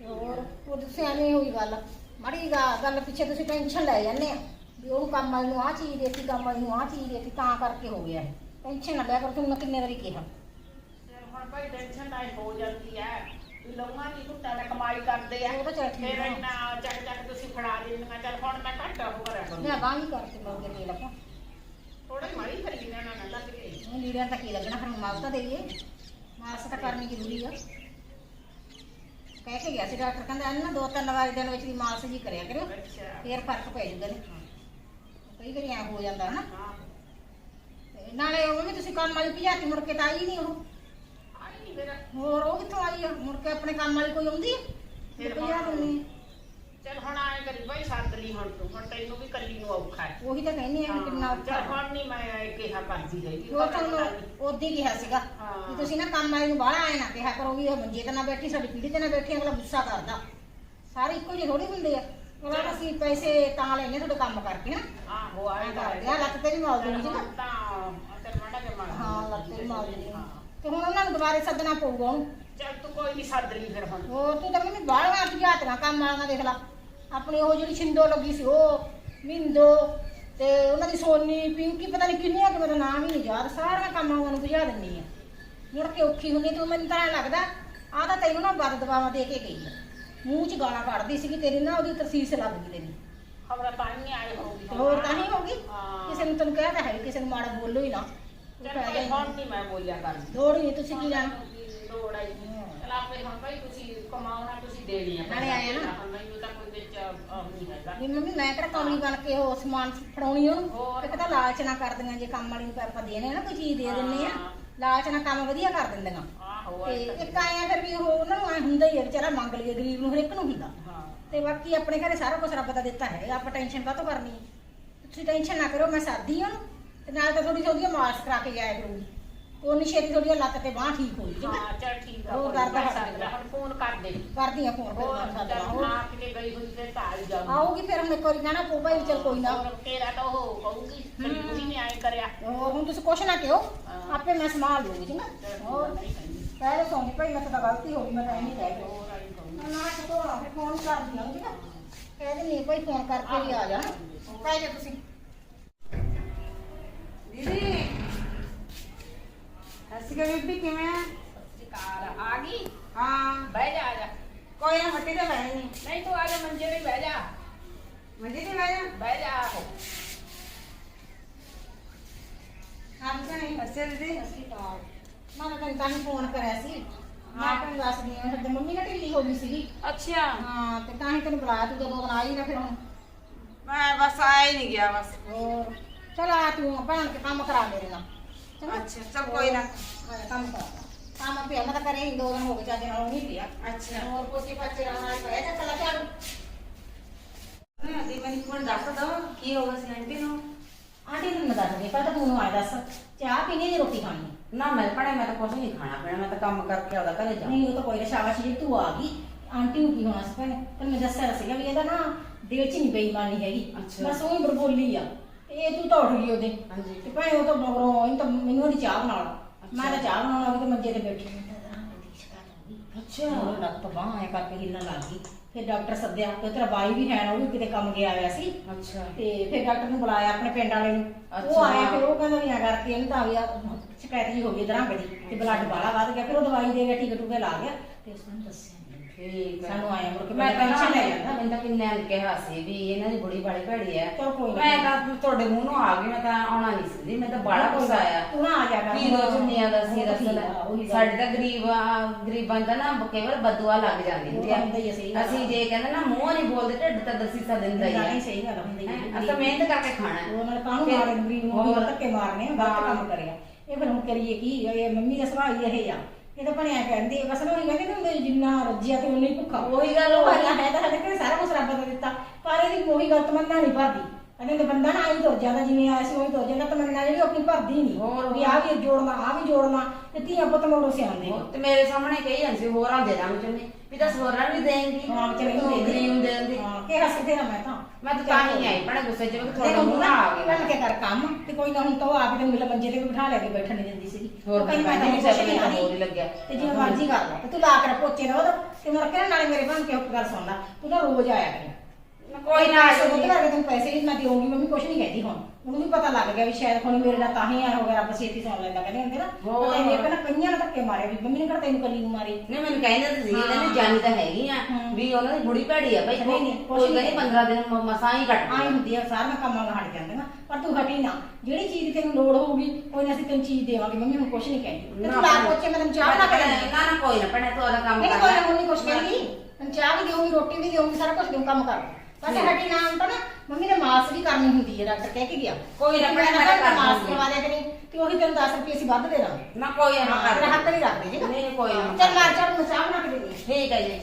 ਹੋਰ ਉਹ ਤੁਸੀਂ ਐਵੇਂ ਹੋਈ ਗੱਲ। ਮਾੜੀ ਗਾ- ਗੱਲ ਪਿੱਛੇ ਤੁਸੀਂ ਟੈਨਸ਼ਨ ਲੈ ਜਾਂਦੇ ਆ। ਵੀ ਉਹਨੂੰ ਕੰਮ ਵਾਲੀ ਨੂੰ ਆਹ ਚੀਜ਼ ਦੇਤੀ ਕੰਮ ਵਾਲੀ ਨੂੰ ਆਹ ਚੀਜ਼ ਦੇਤੀ ਤਾਂ ਕਰਕੇ ਹੋ ਗਿਆ ਇਹ। ਟੈਨਸ਼ਨ ਨਾ ਲਿਆ ਕਰ ਤੁਹਾਨੂੰ ਮੈਂ ਕਿੰਨੇ ਵਾਰੀ ਕਿਹਾ।
ਫਿਰ ਹੁਣ ਭਾਈ ਟੈਨਸ਼ਨ ਤਾਂ ਹੋ ਜਾਂਦੀ ਹੈ। ਵੀ ਲਊਆਂ ਦੀ ਟੁੱਟਾ ਦਾ ਕਮਾਈ ਕਰਦੇ ਆ।
ਉਹ ਤਾਂ ਚੱਲ ਠੀਕ
ਫਿਰ
ਆ।
ਇੰਨਾ ਚੱਕ ਚੱਕ ਤੁਸੀਂ ਫੜਾ ਦਿੰਦੀਆਂ। ਚੱਲ ਹੁਣ ਮੈਂ ਘੱਟ ਹੋ ਕਰਿਆ
ਮੈਂ
ਕਰੂੰ
ਬਾਂਹ ਹੀ ਕਰਕੇ ਲੋਗੇ ਦੇ ਲੱਗਾ
ਥੋੜਾ ਹੀ ਮਾਰੀ ਕਰੀ ਨਾ ਨਾ ਲੱਗ ਗਈ
ਉਹ ਲੀੜਿਆਂ ਤਾਂ ਕੀ ਲੱਗਣਾ ਫਿਰ ਮਾਲਸ਼ ਤਾਂ ਦੇਈਏ। ਮਾਲਸ਼ ਤਾਂ ਕਰਨੀ ਜ਼ਰੂਰੀ ਆ। ਕਹਿ ਕੇ ਗਿਆ ਸੀ ਡਾਕਟਰ ਕਹਿੰਦਾ ਇਹਨਾਂ ਦੋ ਤਿੰਨ ਵਾਰੀ ਦਿਨ ਵਿੱਚ ਦੀ ਮਾਲਸ਼ ਜੀ ਕਰਿਆ
ਅੱਛਾ।
ਫੇਰ ਫ਼ਰਕ ਪੈ ਜੂਗਾ ਨੇ। ਕਈ ਵਾਰੀ ਐ ਹੋ ਜਾਂਦਾ ਹਨਾ। ਤੇ ਨਾਲੇ ਉਹ ਵੀ ਤੁਸੀਂ ਕੰਮ ਵਾਲੀ ਭਜਾਤੀ ਮੁੜ ਕੇ ਤਾਂ ਆਈ ਨਹੀਂ ਉਹ।
ਆਈ ਨਹੀਂ ਫਿਰ।
ਹੋਰ ਉਹ ਕਿੱਥੋਂ ਆਈ ਆ? ਮੁੜ ਕੇ ਆਪਣੇ ਕੰਮ ਵਾਲੀ ਕੋਈ ਆਉਂਦੀ ਆ?
ਫਿਰ
ਫਿਰ ਭਜਾ ਦਿੰਦੀ
ਚੱਲ ਹੁਣ ਆਏ ਕਰੀ ਭਾਈ ਸੱਦ ਲਈ ਹੁਣ ਤੂੰ ਹੁਣ ਤੈਨੂੰ ਵੀ ਕੱਲੀ ਨੂੰ ਔਖਾ ਹੈ।
ਆ। ਉਹੀ ਤਾਂ ਕਹਿੰਦੀ ਆ ਵੀ ਕਿੰਨਾ ਔਖਾ
ਚੱਲ
ਆ।
ਹੁਣ ਨਹੀਂ ਮੈਂ ਇਹ ਕਿਹਾ ਕਰਦੀ ਰਹੀ
ਉਹ ਤੁਹਾਨੂੰ ਉਦੋਂ ਹੀ ਕਿਹਾ ਸੀਗਾ। ਵੀ ਤੁਸੀਂ ਨਾ ਕੰਮ ਵਾਲੀ ਨੂੰ ਬਾਹਰ ਆਏ ਨਾ ਕਿਹਾ ਕਰੋ ਵੀ ਇਹ ਮੰਜੇ ਤੇ ਨਾ ਬੈਠੀ ਸਾਡੀ ਪੀੜੀ ਤੇ ਨਾ ਬੈਠੀ ਅਗਲਾ ਗੁੱਸਾ ਕਰਦਾ। ਸਾਰੇ ਇੱਕੋ ਜਿਹੇ ਥੋੜੀ ਹੁੰਦੇ ਆ। ਉਹਨਾਂ ਅਸੀਂ ਪੈਸੇ ਤਾਂ ਲੈਣੇ ਤੁਹਾਡੇ ਕੰਮ ਕਰਕੇ ਨਾ।
ਆਹੋ ਆਏ
ਕਰਦੇ ਆ। ਲੱਤ ਤੇ ਵੀ ਮਾਲ ਸੀ ਨਾ।
ਤਾਂ ਚੱਲ ਮਾੜਾ ਜਿਹਾ ਮਾਰ
ਹਾਂ ਲੱਤ ਤੇ ਵੀ ਮਾਲ ਦੇਣੀ ਤੇ ਹੁਣ ਉਹਨਾਂ ਨੂੰ ਦੁਬਾਰੇ ਸੱਦਣਾ ਪਊਗਾ ਉਹਨੂੰ।
ਚੱਲ ਤੂੰ ਕੋਈ ਨਹੀਂ ਸੱਦ ਲਈ ਫਿਰ ਹੁਣ।
ਹੋਰ ਤੂੰ ਤਾਂ ਮੈਨੂੰ ਬਾਹਲੀਆਂ ਭਜਾਤੀਆਂ ਕੰਮ ਵਾਲੀਆਂ ਦੇਖ ਲਾ। ਆਪਣੀ ਉਹ ਜਿਹੜੀ ਛਿੰਦੋ ਲੱਗੀ ਸੀ ਉਹ ਮਿੰਦੋ ਤੇ ਉਹਨਾਂ ਦੀ ਸੋਨੀ ਪਿੰਕੀ ਪਤਾ ਨਹੀਂ ਕਿੰਨੀਆਂ ਕਿ ਮੇਰਾ ਨਾਮ ਹੀ ਨਹੀਂ ਯਾਦ ਸਾਰੀਆਂ ਕੰਮਾਂ ਵਾਲੀਆਂ ਨੂੰ ਭਜਾ ਦਿੰਦੀ ਆ। ਮੁੜ ਕੇ ਔਖੀ ਹੁੰਦੀ ਤੂੰ ਮੈਨੂੰ ਤਾਂ ਐਂ ਲੱਗਦਾ ਆਹ ਤਾਂ ਤੈਨੂੰ ਨਾ ਬਦ ਦਵਾਵਾਂ ਦੇ ਕੇ ਗਈ ਆ। ਮੂੰਹ 'ਚ ਗਾਲਾਂ ਕੱਢਦੀ ਸੀਗੀ ਤੇਰੀ ਨਾ ਉਹਦੀ ਤਰਸੀਸ ਲੱਗ ਗਈ ਤੇਰੀ
ਖਬਰ ਨਹੀਂ ਆਈ ਹੋਊਗੀ
ਤੇ ਹੋਰ ਤਾਂ ਨਹੀਂ ਹੋਗੀ। ਕਿਸੇ ਨੂੰ ਤੈਨੂੰ ਕਹਿ ਤਾਂ ਹੈ ਕਿਸੇ ਨੂੰ ਮਾੜਾ ਬੋਲੋ ਹੀ ਨਾ।
ਚੱਲ। ਹੁਣ ਨਹੀਂ ਮੈਂ ਬੋਲਿਆ
ਹੀ ਨਹੀਂ ਤੁਸੀਂ ਕੀ ਜਾਣ
ਲੋੜ ਆਈ ਚਲ ਆਪੇ ਹੁਣ ਭਾਈ ਤੁਸੀਂ ਕਮਾਉਣਾ ਤੁਸੀਂ ਦੇਣੀ ਆ
ਨਾਲੇ ਆਏ ਨਾ।
ਹੁਣ ਮੈਨੂੰ ਤਾਂ ਕੋਈ ਵਿੱਚ ਅਹ, ਨਹੀਂ ਹੈਗਾ।
ਵੀ ਮੰਮੀ ਮੈਂ ਕਿਹੜਾ ਕਮਲੀ ਬਣ ਕੇ ਉਹ ਸਮਾਨ ਫੜਾਉਣੀ ਉਹਨੂੰ?
ਹੋਰ।
ਇੱਕ ਤਾਂ ਲਾਲਚ ਨਾ ਕਰਦੀਆਂ ਜੇ ਕੰਮ ਵਾਲੀ ਨੂੰ ਆਪਾਂ ਦੇਣੇ ਨਾ ਕੋਈ ਚੀਜ਼ ਦੇ ਦਿੰਨੇ ਆ।
ਹਾਂ।
ਲਾਲਚ ਨਾਲ ਕੰਮ ਵਧੀਆ ਕਰ ਦਿੰਦੀਆਂ।
ਆਹੋ
ਤੇ
ਆਏ ਤਾਂ-
ਇੱਕ ਆਇਆ ਫਿਰ ਵੀ ਉਹ ਉਹਨਾਂ ਨੂੰ ਐ ਹੁੰਦਾ ਹੀ ਹੈ ਵਿਚਾਰਾ ਮੰਗ ਲਈਏ ਗਰੀਬ ਨੂੰ ਹਰ ਇੱਕ ਨੂੰ ਹੁੰਦਾ।
ਹਾਂ।
ਤੇ ਬਾਕੀ ਆਪਣੇ ਘਰੇ ਸਾਰਾ ਕੁਝ ਰੱਬ ਦਾ ਦਿੱਤਾ ਹੈ ਆਪਾਂ ਟੈਨਸ਼ਨ ਕਾਹਤੋਂ ਕਰਨੀ ਹੈ ਤੁਸੀਂ ਟੈਨਸ਼ਨ ਨਾ ਕਰੋ ਮੈਂ ਸਾਦੀ ਹਾਂ ਤੇ ਨਾਲ ਤਾਂ ਥੋੜੀ ਥੋੜੀ ਮਾਲਸ਼ ਕਰਾ ਕੇ ਜਾਇਆ ਕਰੂੰਗੀ। ਤੇ ਉਨੀ ਛੇਤੀ ਥੋੜੀ ਲੱਤ ਤੇ ਬਾਹ ਠੀਕ ਹੋ ਜੂਗੀ
ਹਾਂ ਚੱਲ ਠੀਕ ਆ
ਹੋਰ
ਕੋਈ
ਕਰਦਾ
ਨੀ,
ਹਟ
ਸੱਦ ਲੈ,
ਜਾਊਗਾ।
ਹੁਣ ਫੋਨ ਕਰ ਦੇ
ਕਰਦੀ ਆ ਫੋਨ
ਹੋਰ
ਫਿਰ
ਚੱਲ
ਹੋਰ।
ਨਾ ਕਿਤੇ ਗਈ ਹੋਈ ਤੇ ਤਾਂ ਆ ਹੀ ਜਾਊਗੀ
ਆਊਗੀ ਫਿਰ ਹੁਣ ਇੱਕ ਵਾਰੀ ਕਹਿਣਾ ਪਊ ਭਾਈ ਚਲ ਕੋਈ ਨਾ।
ਹੋਰ ਤੇਰਾ ਤਾਂ ਉਹ ਕਹੂਗੀ ਤੇਰੀ
ਹਮ।
ਕੁੜੀ ਨੇ ਆਏ ਕਰਿਆ।
ਹੋਰ ਹੁਣ ਤੁਸੀਂ ਕੁਛ ਨਾ ਕਿਹੋ
ਹਾਂ।
ਆਪੇ ਮੈਂ ਸੰਭਾਲ ਲੂੰਗੀ ਠੀਕ
ਚੱਲ
ਨਾ ਹੋਰ।
ਨਹੀਂ ਕਹਿੰਦੀ
ਪਹਿਲੇ ਸੌਂਗੀ ਭਾਈ ਮੈਂ ਤਾਂ ਗਲਤੀ ਹੋ ਗਈ ਮੈਂ ਤਾਂ ਐਂ ਨਹੀਂ ਰਹਿ ਗਈ
ਹੋਰ ਆਈ ਕਹੂਗੀ
ਮੈਂ ਨਾ ਛੋਟੋ ਆ ਫਿਰ ਫੋਨ ਕਰ ਦਿਆਂ ਠੀਕ ਆ? ਕਹਿ ਦਿੰਦੀ ਭਾਈ ਫੋਨ ਕਰਕੇ ਵੀ ਆ ਜਾ। ਕਹਿ ਜਾ ਤੁਸੀਂ।
ਦੀਦੀ। ਅਸੀਂ ਬੀਬੀ ਕਿਵੇਂ ਆ?
ਕਾਰ ਆ ਗਈ?
ਹਾਂ।
ਬਹਿ ਜਾ ਆ ਜਾ।
ਕੋਈ ਨਾ ਫੱਟੀ ਤੇ ਬਹਿ ਨਹੀਂ
ਨਹੀਂ ਤੂੰ ਆ ਜਾ ਮੰਜੇ ਤੇ ਬਹਿ ਜਾ।
ਮੰਜੀ ਤੇ ਬਹਿ ਜਾ।
ਬਹਿ ਜਾ ਆਹੋ
ਆਪ ਤਾਂ ਨਹੀਂ
ਅੱਛਾ ਦੀਦੀ।
ਮੈਂ ਤਾਂ ਫੋਨ ਕਰਿਆ ਸੀ। ਮੈਂ ਤੈਨੂੰ ਦੱਸਦੀ ਹਾਂ ਤੇ ਮੰਮੀ ਨਾ ਢਿੱਲੀ ਹੋ ਗਈ ਸੀਗੀ।
ਅੱਛਾ।
ਹਾਂ ਤੇ ਤਾਂ ਹੀ ਤੈਨੂੰ ਬੁਲਾਇਆ ਤੂੰ ਜਦੋਂ ਨਾ ਫਿਰ ਹੁਣ।
ਮੈਂ ਬਸ ਆ ਹੀ ਨਹੀਂ ਗਿਆ ਬਸ।
ਹੋਰ ਚਲ ਆ ਤੂੰ ਭੈਣ ਕੇ ਕੰਮ ਕਰਾ ਮੇਰੇ ਨਾਲ?
ਅੱਛਾ, ਚੱਲ ਕੋਈ ਨਾ।
ਹਾਂ, ਕੰਮ ਕਰਾ। ਕੰਮ ਪਿਆ ਮੈਂ ਤਾਂ ਕਰੇ ਹੀ ਦੋ ਦਿਨ ਹੋ ਗਏ ਚੱਜ ਨਾਲ ਉਹ ਨਹੀਂ ਪਿਆ।
ਅੱਛਾ।
ਹੋਰ ਕੋਸੀ ਪੱਚੇ ਨਾਲ ਪਿਆ ਤਾਂ ਕਲਾ ਚਾਲੂ
ਦੀ ਮੈਨੂੰ ਕੋਣ ਦੱਸ ਦੋ ਕੀ ਹੋ ਗਿਆ ਸੀ ਆਂਟੀ ਨੂੰ?
ਆਂਟੀ ਨੂੰ ਮੈਂ ਦੱਸ ਦੇ ਪਹਿਲਾਂ ਤੂੰ ਨੂੰ ਆ ਦੱਸ ਚਾਹ ਪੀਣੀ ਜਾਂ ਰੋਟੀ ਖਾਣੀ?
ਨਾ ਮੈਂ ਪੜੇ ਮੈਂ ਤਾਂ ਕੁਝ ਨਹੀਂ ਖਾਣਾ ਪੀਣਾ ਮੈਂ ਤਾਂ ਕੰਮ ਕਰਕੇ ਆਦਾ ਘਰੇ ਜਾ।
ਨਹੀਂ ਉਹ ਤਾਂ ਕੋਈ ਨਾ ਸ਼ਾਬਾਸ਼ ਜੀ ਤੂੰ ਆ ਗਈ। ਆਂਟੀ ਨੂੰ ਕੀ ਹੋਣਾ ਸੀ ਭੈਣੇ? ਤੈਨੂੰ ਮੈਂ ਦੱਸਿਆ ਸੀਗਾ ਵੀ ਇਹਦਾ ਨਾ ਦਿਲ 'ਚ ਨਹੀਂ ਬੇਈਮਾਨੀ ਹੈਗੀ। ਬਸ ਉਹੀ ਬਰਬੋਲੀ ਆ। ਇਹ ਤੂੰ ਤਾਂ ਉੱਠ ਗਈ ਉਹਦੇ।
ਹਾਂਜੀ।
ਤੇ ਭਾਈ ਉਹ ਤਾਂ ਮਗਰੋਂ ਇਹ ਤਾਂ ਮੈਨੂੰ ਉਹਦੀ ਚਾਹ ਬਣਾ ਲਾ। ਮੈਂ ਤਾਂ ਚਾਹ ਬਣਾਉਣ ਲੱਗੀ ਤੇ ਮੰਜੇ ਤੇ ਬੈਠੀ ਮੈਂ ਤਾਂ
ਅੱਛਾ।
ਉਹ ਲੱਤ ਬਾਹਾਂ ਐ ਕਰਕੇ ਹਿੱਲਣ ਲੱਗ ਗਈ। ਫਿਰ ਡਾਕਟਰ ਸੱਦਿਆ ਤੇ ਤੇਰਾ ਬਾਈ ਵੀ ਹੈ ਨਾ ਉਹ ਵੀ ਕਿਤੇ ਕੰਮ ਗਿਆ ਹੋਇਆ ਸੀ।
ਅੱਛਾ।
ਤੇ ਫਿਰ ਡਾਕਟਰ ਨੂੰ ਬੁਲਾਇਆ ਆਪਣੇ ਪਿੰਡ ਵਾਲੇ ਨੂੰ। ਉਹ। ਆਇਆ ਫਿਰ ਉਹ ਕਹਿੰਦਾ ਵੀ ਆ ਕਰਕੇ ਇਹਨੂੰ ਤਾਂ ਵੀ ਆ ਸ਼ਿਕਾਇਤ ਜੀ ਹੋ ਗਈ ਦਰਾਂ ਬੜੀ। ਤੇ ਬਲੱਡ ਬਾਲਾ ਵੱਧ ਗਿਆ ਫਿਰ ਉਹ ਦਵਾਈ ਦੇ ਗਿਆ ਟੀਕੇ ਟੂਕੇ ਲਾ ਗਿਆ। ਤੇ ਉਸ ਨੂੰ ਦੱਸਿਆ।
ਠੀਕ ਹੈ
ਸਾਨੂੰ ਆਇਆ ਮੁੜ ਕੇ
ਮੈਂ ਤਾਂ
ਟੈਨਸ਼ਨ ਲੈ ਜਾਂਦਾ
ਮੈਨੂੰ ਤਾਂ ਕਿੰਨਿਆਂ ਨੇ ਕਿਹਾ ਸੀ ਵੀ ਇਹਨਾਂ ਦੀ ਬੁੜੀ ਬਾੜੀ ਭੈੜੀ ਹੈ
ਚਲੋ ਕੋਈ ਨਾ।
ਮੈਂ ਤਾਂ ਤੁਹਾਡੇ ਮੂੰਹ ਨੂੰ ਆ ਗਈ ਮੈਂ ਤਾਂ ਆਉਣਾ ਨਹੀਂ ਸੀ ਮੈਂ ਤਾਂ ਬੜਾ ਗੁੱਸਾ ਆਇਆ
ਤੂੰ ਨਾ ਆ ਜਾ ਕਰ
ਕੀ ਦੋ ਚੁੰਨੀਆਂ ਦਾ ਸੀ
ਉਹ ਤਾਂ ਠੀਕ
ਰਸਲ
ਆ, ਉਹੀ ਗੱਲ।
ਸਾਡੇ ਤਾਂ ਗਰੀਬ ਆ, ਗਰੀਬਾਂ ਦਾ ਨਾ ਕੇਵਲ ਬਦੂਆ ਲੱਗ ਜਾਂਦੀ ਹੁੰਦੀ
ਉਹ ਤਾਂ ਹੁੰਦਾ ਹੀ ਆ, ਸਹੀ ਗੱਲ ਆ।
ਅਸੀਂ ਜੇ ਕਹਿੰਦੇ ਨਾ ਮੂੰਹ ਨਹੀਂ ਬੋਲਦੇ ਢਿੱਡ ਤਾਂ ਦਸੀਸਾ ਦਿੰਦਾ ਹੀ
ਨਹੀਂ
ਹੈ
ਸਹੀ ਗੱਲ ਹੁੰਦੀ ਹੈ
ਅਸੀਂ ਤਾਂ ਮਿਹਨਤ ਕਰਕੇ ਖਾਣਾ ਹੈ।
ਉਹ ਨਾਲ ਕਾਹਨੂੰ
ਫਿਰ-
ਮਾਰੇ ਗਰੀਬ ਨੂੰ
ਹੋਰ।
ਧੱਕੇ ਮਾਰਨੇ ਆ ਗਲਤ
ਹਾਂ।
ਕੰਮ ਕਰਿਆ ਇਹ ਫਿਰ ਹੁਣ ਕਰੀਏ ਕੀ ਇਹ ਮੰਮੀ ਦਾ ਸੁਭਾਅ ਹੀ ਇਹ ਆ ਇਹ ਤਾਂ ਬਣਿਆ ਕਹਿੰਦੀ ਹੈ ਬਸ ਨਾ ਉਹ ਕਹਿੰਦੇ ਨੇ ਵੀ ਜਿੰਨਾ ਰੱਜਿਆ ਤੇ ਉਨਾ ਹੀ ਭੁੱਖਾ।
ਉਹੀ ਗੱਲ ਉਹ
ਹੈ ਤਾਂ ਸਾਡੇ ਘਰੇ ਸਾਰਾ ਕੁਝ ਰੱਬ ਦਾ ਦਿੱਤਾ। ਪਰ ਇਹਦੀ ਕੋਈ ਗੱਲ ਤਮੰਨਾ ਨਹੀਂ ਭਰਦੀ। ਕਹਿੰਦੇ ਨੇ ਬੰਦਾ ਨਾ ਆਈ ਤੁਰ ਜਾਂਦਾ ਜਿਵੇਂ ਆਇਆ ਸੀ ਉਹੀ ਤੁਰ ਜਾਂਦਾ ਤਮੰਨਾ ਜਿਹੜੀ ਆਪਣੀ ਭਰਦੀ ਨਹੀਂ
ਹੋਰ।
ਵੀ ਆ ਵੀ ਜੋੜਨਾ ਆ ਵੀ ਜੋੜਨਾ ਤੇ ਧੀਆਂ ਪੁੱਤ ਮਗਰੋਂ ਸਿਆਉਂਦੇ
ਉਹ ਤੇ ਮੇਰੇ ਸਾਹਮਣੇ ਕਹੀ ਜਾਂਦੀ ਸੀ ਹੋਰਾਂ ਦੇ ਦਾਂਗੇ ਚੁੰਨੀ ਵੀ ਤਾਂ ਹੋਰਾਂ ਵੀ ਦੇਂਗੀ
ਹਾਂ ਚਲੇ
ਤੂੰ ਗਰੀਬ ਨੂੰ ਦੇ। ਦਿੰਦੀ
ਹਾਂ ਕਿਹਾ ਸੀ ਤੇਰਾ ਮੈਂ ਤਾਂ।
ਮੈਂ ਤਾਂ ਤਾਂ ਹੀ ਆਈ ਬੜਾ ਗੁੱਸੇ ਚ ਵੀ ਤੁਹਾਡਾ
ਦੇਖੋ
ਮੂੰਹ ਨਾ ਆ ਗਿਆ
ਕੇ ਕਰ ਕੰਮ ਤੇ ਕੋਈ ਨਾ ਹੁਣ ਤਾਂ ਉਹ ਆਪ ਤੇ ਮਿਲ ਮੰਜੇ ਤੇ ਬਿਠਾ ਲਿਆ ਕੇ ਬੈਠਣ ਨਹੀਂ ਦਿੰਦੀ ਸੀਗੀ।
ਹੋਰ
ਉਹ ਕਹਿੰਦੀ ਮੈਂ ਤਾਂ ਕੁਛ ਨਹੀਂ
ਲੱਗਿਆ।
ਤੇ ਜਿਵੇਂ ਮਰਜ਼ੀ ਕਰ ਲਾ ਤੇ ਤੂੰ ਲਾ ਕੇ ਪੋਚੇ ਨਾ ਉਹਦਾ ਤੇ ਮੈਂ ਕਿਹਾ ਨਾਲੇ ਮੇਰੇ ਬਣ ਕੇ ਗੱਲ ਸੁਣ ਲਾ। ਤੂੰ ਨਾ ਰੋਜ਼ ਆਇਆ ਕਰ।
ਕੋਈ ਨਾ
ਦੁੱਧ ਕਰਕੇ ਤੈਨੂੰ ਪੈਸੇ ਵੀ ਮੈਂ ਦੇਊਂਗੀ ਮੰਮੀ ਕੁਛ ਨਹੀਂ ਕਹਿੰਦੀ ਹੁਣ। ਉਹਨੂੰ ਵੀ ਪਤਾ ਲੱਗ ਗਿਆ ਵੀ ਸ਼ਾਇਦ ਹੁਣ ਮੇਰੇ ਨਾਲ ਤਾਂ ਹੀ ਆ ਹੋ ਗਿਆ ਰੱਬ ਛੇਤੀ ਸੁਣ ਲੈਂਦਾ ਕਹਿੰਦੇ ਹੁੰਦੇ ਨਾ। ਪਤਾ ਨਹੀਂ ਕਹਿੰਦਾ ਕਈਆਂ ਨੇ ਧੱਕੇ ਮਾਰੇ ਵੀ ਮੰਮੀ ਨੇ ਕਿਹੜਾ ਤੈਨੂੰ ਕੱਲੀ ਨੂੰ ਮਾਰੀ?
ਨਹੀਂ ਮੈਨੂੰ ਕਹਿੰਦੇ ਤਾਂ ਸੀ ਕਹਿੰਦੇ ਜਾਨੀ ਤਾਂ ਹੈਗੀ ਆ। ਵੀ ਉਹਨਾਂ ਦੀ ਬੁੜੀ ਭੈੜੀ ਆ ਭਾਈ
ਨਹੀਂ, ਨਹੀਂ,
ਕੋਈ
ਨਹੀਂ
ਕਹਿੰਦੀ 15 ਦਿਨ ਮਸਾਂ ਹੀ ਕੱਟ
ਆਈ ਹੁੰਦੀ ਆ ਸਾਰੀਆਂ ਕੰਮਾਂ ਨਾਲ ਹਟ ਜਾਂਦੀਆਂ ਪਰ ਤੂੰ ਹਟੀ ਨਾ। ਜਿਹੜੀ ਚੀਜ਼ ਤੈਨੂੰ ਲੋੜ ਹੋਊਗੀ ਕੋਈ ਨਾ ਅਸੀਂ ਤੈਨੂੰ ਚੀਜ਼ ਦੇਵਾਂਗੇ ਮੰਮੀ ਹੁਣ ਕੁਛ ਨਹੀਂ ਕਹਿੰਦੀ। ਤੇ ਤੂੰ ਲਾ ਪੋਚੇ ਮੈਂ ਤੈਨੂੰ ਚਾਹ ਬਣਾ ਕੇ ਦੇਣੀ
ਨਾ ਨਾ ਕੋਈ ਨਾ ਭੈਣੇ ਤੂੰ ਉਹਦਾ ਕੰਮ
ਨਹੀਂ
ਕਰ
ਕੋਈ ਨਾ ਨਹੀਂ ਕੁਛ ਕਹਿੰਦੀ। ਤੈਨੂੰ ਚਾਹ ਵੀ ਦੇਊਂਗੀ ਰੋਟੀ ਵੀ ਦੇਊਂਗੀ ਸਾਰਾ ਕੁਝ ਦੇਊਂ ਕੰਮ ਕਰ। ਬਸ ਹਟੀ ਨਾ ਹੁਣ ਤਾਂ ਨਾ ਮੰਮੀ ਨੇ ਮਾਸ ਵੀ ਕਰਨੀ ਹੁੰਦੀ ਹੈ ਡਾਕਟਰ ਕਹਿ ਕੇ ਗਿਆ।
ਕੋਈ ਨਾ
ਮੈਂ
ਕਰ
ਮਾਸ। ਕਰਵਾ ਦਿਆ ਕਰੀ ਤੇ ਉਹੀ ਤੈਨੂੰ 10 ਰੁਪਏ ਅਸੀਂ ਵੱਧ ਦੇ ਦਾਂਗੇ।
ਨਾ ਕੋਈ ਨਾ ਕਰ
ਹੱਥ ਨਹੀਂ ਰੱਖਦੇ ਜੀ
ਨਹੀਂ, ਕੋਈ ਨਾ।
ਚੱਲ ਮਾਰ ਚਾਹ ਮੈਂ ਚਾਹ ਬਣਾ ਕੇ ਦੇ ਦੇ।
ਠੀਕ ਹੈ ਜੀ।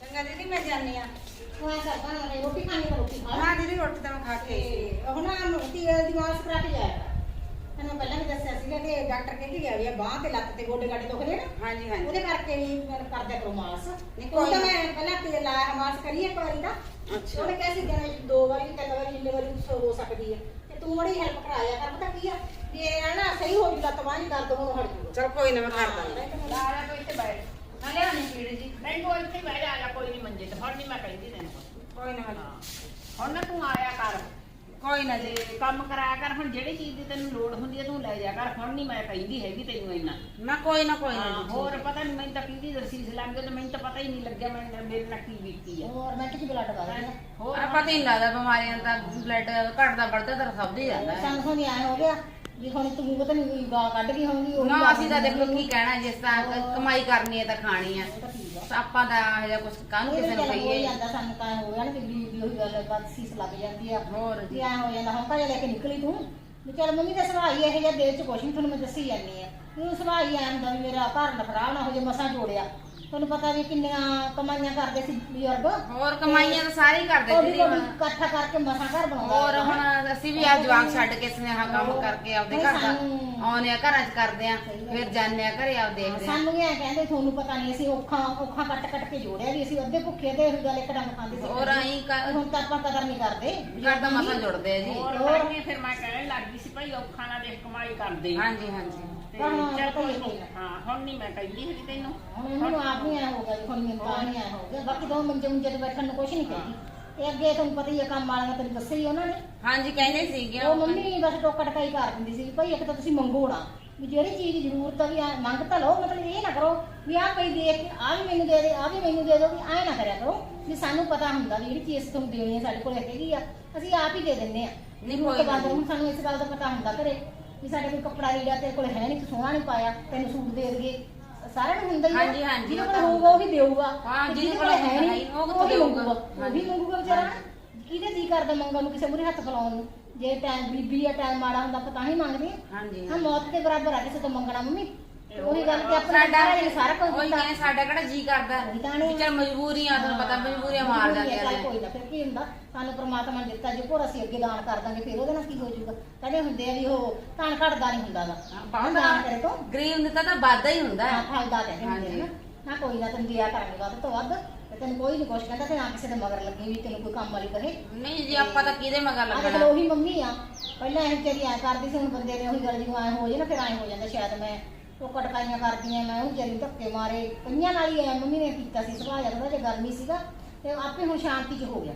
ਚੰਗਾ ਦੀਦੀ ਮੈਂ ਜਾਣੀ ਆ
ਐਂ ਕਰ ਬਣਾ ਰੋਟੀ ਖਾਣੀ ਤਾਂ ਰੋਟੀ ਖਾ
ਹਾਂ ਦੀਦੀ ਰੋਟੀ ਤਾਂ ਮੈਂ ਖਾ ਕੇ ਆਈ ਸੀ।
ਤੇ ਉਹ ਨਾ ਮੋਤੀ ਦੀ ਮਾਸ ਕਰਾ ਕੇ ਜਾਇਆ ਤੈਨੂੰ ਪਹਿਲਾਂ ਵੀ ਦੱਸਿਆ ਸੀਗਾ ਕਿ ਡਾਕਟਰ ਕਹਿੰਦੀ ਗਿਆ ਵੀ ਆ ਬਾਹ ਤੇ ਲੱਤ ਤੇ ਗੋਡੇ ਗਾਡੇ ਦੁਖਦੇ ਨਾ।
ਹਾਂਜੀ ਹਾਂਜੀ।
ਉਹਦੇ ਕਰਕੇ ਵੀ ਮੈਂ ਕਰਦਿਆ ਕਰੋ ਮਾਸ।
ਨਹੀਂ,
ਕੋਈ ਤਾਂ। ਮੈਂ ਪਹਿਲਾਂ ਤੇ ਲਾਇਆ ਮਾਸ ਕਰੀਏ ਇੱਕ ਵਾਰੀ ਦਾ
ਅੱਛਾ।
ਉਹਨੇ ਕਿਹਾ ਸੀ ਦਿਨ ਵਿੱਚ ਦੋ ਵਾਰੀ ਤਿੰਨ ਵਾਰੀ ਜਿੰਨੇ ਵਾਰੀ ਹੋ ਸਕਦੀ ਹੈ ਤੇ ਤੂੰ ਮੜੀ ਹੈਲਪ ਕਰਾਇਆ ਕਰ ਪਤਾ ਕੀ ਆ? ਵੀ ਇਹ ਨਾ ਨਾ ਸਹੀ ਹੋ ਜੂ ਲੱਤ ਬਾਂਹ ਦੀ ਦਰਦ ਹੋਣੋਂ ਹਟ ਜੂਗਾ।
ਚਲ ਕੋਈ ਨਾ ਮੈਂ ਕਰ ਦਾਂਗੀ।
ਲਾਰਾ ਕੋਈ ਬੈਠ।
ਨਾ ਪੀੜ ਜੀ।
ਨਹੀਂ ਕੋਈ ਇੱਥੇ ਬੈਠ ਆ ਜਾ ਕੋਈ ਨਹੀਂ ਮੰਜੇ ਤੇ। ਹੁਣ ਨਹੀਂ ਮੈਂ ਕਹਿੰਦੀ ਤੈਨੂੰ।
ਕੋਈ ਨਾ
ਹਾਂ। ਹੁਣ ਨਾ ਤੂੰ ਆਇਆ ਕਰ।
ਕੋਈ ਨਾ ਜੀ
ਕੰਮ ਕਰਾਇਆ ਕਰ ਹੁਣ ਜਿਹੜੀ ਚੀਜ਼ ਦੀ ਤੈਨੂੰ ਲੋੜ ਹੁੰਦੀ ਹੈ ਤੂੰ ਲੈ ਜਾ ਕਰ। ਹੁਣ ਨਹੀਂ ਮੈਂ ਕਹਿੰਦੀ ਹੈਗੀ ਤੈਨੂੰ ਇੰਨਾ।
ਨਾ ਕੋਈ ਨਾ ਕੋਈ ਨਾ
ਹਾਂ,
ਜੀ
ਹੋਰ ਪਤਾ ਨਹੀਂ ਮੈਨੂੰ ਤਾਂ ਕਿਹਦੀ ਰਸੀਸ ਲੱਗ ਗਈ ਤੇ ਮੈਨੂੰ ਤਾਂ ਪਤਾ ਹੀ ਨਹੀਂ ਲੱਗਿਆ ਮੈਂ ਮੇਰੇ ਨਾਲ ਕੀ ਬੀਤੀ ਆ।
ਹੋਰ ਮੈਂ ਕਿ ਬਲੱਡ ਵਗ ਗਿਆ
ਹੋਰ
ਆ ਪਤਾ ਹੀ ਨਹੀਂ ਲੱਗਦਾ ਬਿਮਾਰੀਆਂ ਦਾ ਬਲੱਡ ਘਟਦਾ ਵੱਧਦਾ ਤਾਂ ਸਭ ਦੀ ਜਾਂਦਾ ਹੈ
ਸਾਨੂੰ ਹੁਣ ਐ ਹੋ ਗਿਆ ਵੀ ਹੁਣ ਤੂੰ ਪਤਾ ਨਹੀਂ ਗਾਲ ਕੱਢ ਗਈ ਹੋਊਗੀ ਉਹੀ
ਨਾ ਅਸੀਂ ਤਾਂ ਦੇਖੋ ਕੀ ਕਹਿਣਾ ਜਿਸ ਤਰ੍ਹਾਂ ਕ- ਕਮਾਈ ਕਰਨੀ ਹੈ ਤਾਂ ਖਾਣੀ ਹੈ।
ਤਾਂ
ਆਪਾਂ ਦਾ ਇਹੋ ਜਿਹਾ ਕੁਝ ਕਾਹਨੂੰ ਕਿਸੇ ਨੂੰ
ਹੋ
ਕਹੀਏ।
ਜਾਂਦਾ ਸਾਨੂੰ ਤਾਂ ਹੋ ਗਿਆ ਨਾ ਕਿ ਗਰੀਬ ਉਹੀ ਗੱਲ ਬਸ ਸੀਸ ਲੱਗ ਜਾਂਦੀ ਆ
ਹੋਰ।
ਵੀ
ਜੀ
ਐ ਹੋ ਜਾਂਦਾ, ਹੁਣ ਘਰੇ ਲੈ ਕੇ ਨਿਕਲੀ ਤੂੰ। ਵੀ ਚੱਲ ਮੰਮੀ ਦਾ ਸੁਭਾਅ ਇਹੋ ਜਿਹਾ ਦੇਰ ਚ ਕੁਛ ਨੀ, ਤੁਹਾਨੂੰ ਮੈਂ ਦੱਸੀ ਜਾਂਦੀ ਆ ਉਹ ਸੁਭਾਅ ਹੀ ਐ ਹੁੰਦਾ ਵੀ ਮੇਰਾ ਘਰ ਨਖਰਾ ਨਾ ਹੋ ਜੇ ਮਸਾਂ ਜੋੜਿਆ। ਤੁਹਾਨੂੰ ਪਤਾ ਵੀ ਕਿੰਨੀਆਂ ਕਮਾਈਆਂ ਕਰਦੇ ਸੀ ਬਜ਼ੁਰਗ?
ਹੋਰ ਕਮਾਈਆਂ ਤਾਂ ਸਾਰੇ ਹੀ ਕਰਦੇ ਦੀਦੀ ਹੁਣ
ਇਕੱਠਾ ਕਰਕੇ ਮਸਾਂ ਘਰ ਬਣਾਉਂਦਾ
ਹੋਰ। ਹੁਣ ਅਸੀਂ ਵੀ ਆ ਜਵਾਕ ਛੱਡ ਕੇ ਸਨੇਹਾ ਕੰਮ ਕਰਕੇ ਆਪਦੇ ਘਰ ਦਾ
ਸਾਨੂੰ-
ਆਉਨੇ ਆ ਘਰਾਂ 'ਚ ਕਰਦੇ ਆ। ਫਿਰ ਜਾਂਦੇ ਆ ਘਰੇ ਆਪ ਦੇਖਦੇ ਆ।
ਸਾਨੂੰ ਵੀ ਐ ਕਹਿੰਦੇ ਤੁਹਾਨੂੰ ਪਤਾ ਨਹੀਂ ਅਸੀਂ ਔਖਾਂ ਔਖਾਂ ਕੱਟ ਕੱਟ ਕੇ ਜੋੜਿਆ ਵੀ ਅਸੀਂ ਅੱਧੇ ਭੁੱਖੇ ਤੇ ਇਹ ਗੱਲ ਇੱਕ ਡੰਗ ਖਾਂਦੇ ਸੀ।
ਹੋਰ ਆਈ
ਹੁਣ ਤਾਂ ਆਪਾਂ ਕਦਰ ਨਹੀਂ ਕਰਦੇ।
ਘਰ ਦਾ ਮਸਾ ਜੁੜਦੇ ਆ ਜੀ।
ਹੋਰ
ਹੋਰ।
ਫਿਰ ਮੈਂ ਕਹਿਣ ਲੱਗ ਗਈ ਸੀ ਭਾਈ ਔਖਾ ਨਾ ਦੇਖ ਕਮਾਈ ਕਰਦੇ
ਹਾਂਜੀ ਹਾਂਜੀ।
ਤੇ
ਹਾਂ,
ਚੱਲ
ਪਤਾ ਹੀ
ਕੋਈ ਨੀ।
ਹੈ।
ਹਾਂ ਹੁਣ ਨਹੀਂ ਮੈਂ ਕਹਿੰਦੀ ਹੈਗੀ ਤੈਨੂੰ।
ਹੁਣ ਇਹਨੂੰ ਆਪ ਨਹੀਂ ਆਇਆ ਹੋਗਾ ਹੁਣ ਮੈਨੂੰ ਤਾਂ ਨਹੀਂ ਆਇਆ ਹੋਗਾ ਬਾਕੀ ਦੋ ਮੰਜੇ ਮੁੰਜੇ ਤੇ ਬੈਠਣ ਨੂੰ ਕੁਛ ਨਹੀਂ ਕਹਿੰਦੀ ਤੇ ਅੱਗੇ ਤੁਹਾਨੂੰ ਪਤਾ ਹੀ ਹੈ ਕੰਮ ਵਾਲਿਆਂ ਤੈਨੂੰ ਦੱਸਿਆ ਹੀ ਉਹਨਾਂ ਨੇ।
ਹਾਂਜੀ ਕਹਿੰਦੇ ਸੀਗੇ
ਉਹ ਮੰਮੀ ਬਸ ਟੋਕਾ ਟਕਾਈ ਕਰ ਦਿੰਦੀ ਸੀ ਵੀ ਭਾਈ ਇੱਕ ਤਾਂ ਤੁਸੀਂ ਮੰਗੋ ਨਾ ਵੀ ਜਿਹੜੀ ਚੀਜ਼ ਦੀ ਜ਼ਰੂਰਤ ਆ ਵੀ ਐਂ ਮੰਗ ਤਾਂ ਲਓ ਮਤਲਬ ਇਹ ਨਾ ਕਰੋ ਵੀ ਆਹ ਦੇਖ ਕੇ ਆਹ ਵੀ ਮੈਨੂੰ ਦੇ ਦੇ ਆਹ ਵੀ ਮੈਨੂੰ ਦੇ ਦਿਓ ਵੀ ਐਂ ਨਾ ਕਰਿਆ ਕਰੋ। ਵੀ ਸਾਨੂੰ ਪਤਾ ਹੁੰਦਾ ਵੀ ਜਿਹੜੀ ਚੀਜ਼ ਤੁਹਾਨੂੰ ਦੇਣੀ ਹੈ ਸਾਡੇ ਕੋਲ ਹੈਗੀ ਆ ਅਸੀਂ ਆਪ ਹੀ ਦੇ ਦਿੰਨੇ ਆ।
ਨਹੀਂ,
ਕੋਈ। ਹੁਣ ਸਾਨੂੰ ਇਸ ਗੱਲ ਦਾ ਪਤਾ ਹੁੰਦਾ ਘਰੇ। ਵੀ ਸਾਡੇ ਕੋਲ ਕੱਪੜਾ ਲੀੜਾ ਤੇਰੇ ਕੋਲ ਹੈ ਨਹੀਂ ਤੂੰ ਸੋਹਣਾ ਨਹੀਂ ਪਾਇਆ ਤੈਨੂੰ ਸੂਟ ਦੇ ਦੇਈਏ। ਸਾਰਿਆਂ ਨੂੰ ਹੁੰਦਾ ਹੀ ਆ।
ਹਾਂਜੀ, ਹਾਂਜੀ,
ਜਿਹਦੇ
ਉਹ
ਕੋਲ
ਤਾਂ
ਹੋਊਗਾ ਉਹ ਵੀ ਦੇਊਗਾ।
ਹਾਂ,
ਤੇ
ਜਿਹਦੇ ਕੋਲ
ਹੈ
ਨਹੀਂ,
ਨਹੀਂ
ਉਹ ਕਿੱਥੋਂ
ਵੀ
ਦੇਊਗਾ?
ਮੰਗੂਗਾ ਉਹ ਵੀ
ਹਾਂਜੀ।
ਮੰਗੂਗਾ ਵਿਚਾਰਾ। ਕਿਹਦੇ ਜੀ ਕਰਦਾ ਮੰਗਣ ਨੂੰ ਕਿਸੇ ਮੁਰੇ ਹੱਥ ਫਲਾਉਣ ਨੂੰ? ਜੇ ਟਾਈਮ ਬੀਬੀ ਆ ਟਾਈਮ ਮਾੜਾ ਹੁੰਦਾ ਆਪਾਂ ਤਾਂ ਹੀ ਮੰਗਦੇ ਆ
ਹਾਂਜੀ
ਹਾਂ ਮੌਤ ਦੇ ਬਰਾਬਰ ਆ ਕਿਸੇ ਤੋਂ ਮੰਗਣਾ ਮੰਮੀ। ਉਹੀ ਗੱਲ ਕਿ ਆਪਣਾ
ਸਾਡਾ
ਸਾਰਾ ਹੀ ਸਾਰਾ ਕੁਝ
ਉਹੀ
ਦਿੱਤਾ।
ਕਹਿੰਦੇ ਸਾਡਾ ਕਿਹੜਾ ਜੀ ਕਰਦਾ?
ਤਾਂ ਨੇ।
ਵੀ ਚੱਲ ਮਜਬੂਰੀਆਂ ਤੁਹਾਨੂੰ ਪਤਾ ਮਜਬੂਰੀਆਂ ਮਾਰ ਜਾਂਦੀਆਂ
ਚੱਲ
ਨੇ
ਕੋਈ ਨਾ ਫਿਰ ਕੀ ਹੁੰਦਾ? ਸਾਨੂੰ ਪ੍ਰਮਾਤਮਾ ਨੇ ਦਿੱਤਾ ਜੇ ਭੋਰ ਅਸੀਂ ਅੱਗੇ ਦਾਨ ਕਰ ਦਾਂਗੇ ਫਿਰ ਉਹਦੇ ਨਾਲ ਕੀ ਹੋ ਜਾਊਗਾ? ਕਹਿੰਦੇ ਹੁੰਦੇ ਆ ਵੀ ਉਹ ਧਨ ਘਟਦਾ ਨਹੀਂ ਹੁੰਦਾ ਦਾ ਦਾਨ ਕਰੇ ਤੋਂ।
ਗਰੀਬ ਦਿੱਤਾ ਤਾਂ ਵਾਧਾ ਹੀ ਹੁੰਦਾ।
ਹਾਂ
ਹੈ।
ਫਲਦਾ ਕਹਿੰਦੇ ਹੁੰਦੇ ਨਾ। ਨਾ ਕੋਈ ਨਾ ਤੈਨੂੰ ਦਿਆ ਕਰਾਂਗੇ ਵੱਧ ਤੋਂ ਵੱਧ ਤੇ ਤੈਨੂੰ ਕੋਈ ਨਹੀਂ ਕੁਛ ਕਹਿੰਦਾ ਤੇ ਨਾ ਕਿਸੇ ਦੇ ਮਗਰ ਲੱਗੀ ਵੀ ਤੈਨੂੰ ਕੋਈ ਕੰਮ ਵਾਲੀ ਕਰੇ
ਨਹੀਂ ਜੀ ਆਪਾਂ ਤਾਂ ਕਿਹਦੇ ਮਗਰ
ਆ
ਲੱਗਣਾ?
ਉਹੀ ਮੰਮੀ ਆ। ਪਹਿਲਾਂ ਇਹ ਤੇਰੀ ਐ ਕਰਦੀ ਸੀ ਹੁਣ ਬੰਦੇ ਨੇ ਉਹੀ ਗੱਲ ਜਿਵੇਂ ਐ ਹੋ ਜੇ ਨਾ ਫਿਰ ਐ ਹੋ ਜਾਂਦਾ ਸ਼ਾਇਦ ਮੈਂ ਉਹ ਕਟਕਾਈਆਂ ਕਰਦੀਆਂ ਮੈਂ ਉਹ ਜਰੀ ਧੱਕੇ ਮਾਰੇ। ਕਈਆਂ ਨਾਲ ਹੀ ਐ ਮੰਮੀ ਨੇ ਕੀਤਾ ਸੀ ਸੁਭਾਅ ਜਾਂਦਾ ਜੇ ਗਰਮੀ ਸੀਗਾ ਤੇ ਆਪੇ ਹੁਣ ਸ਼ਾਂਤੀ ਚ ਹੋ ਗਿਆ।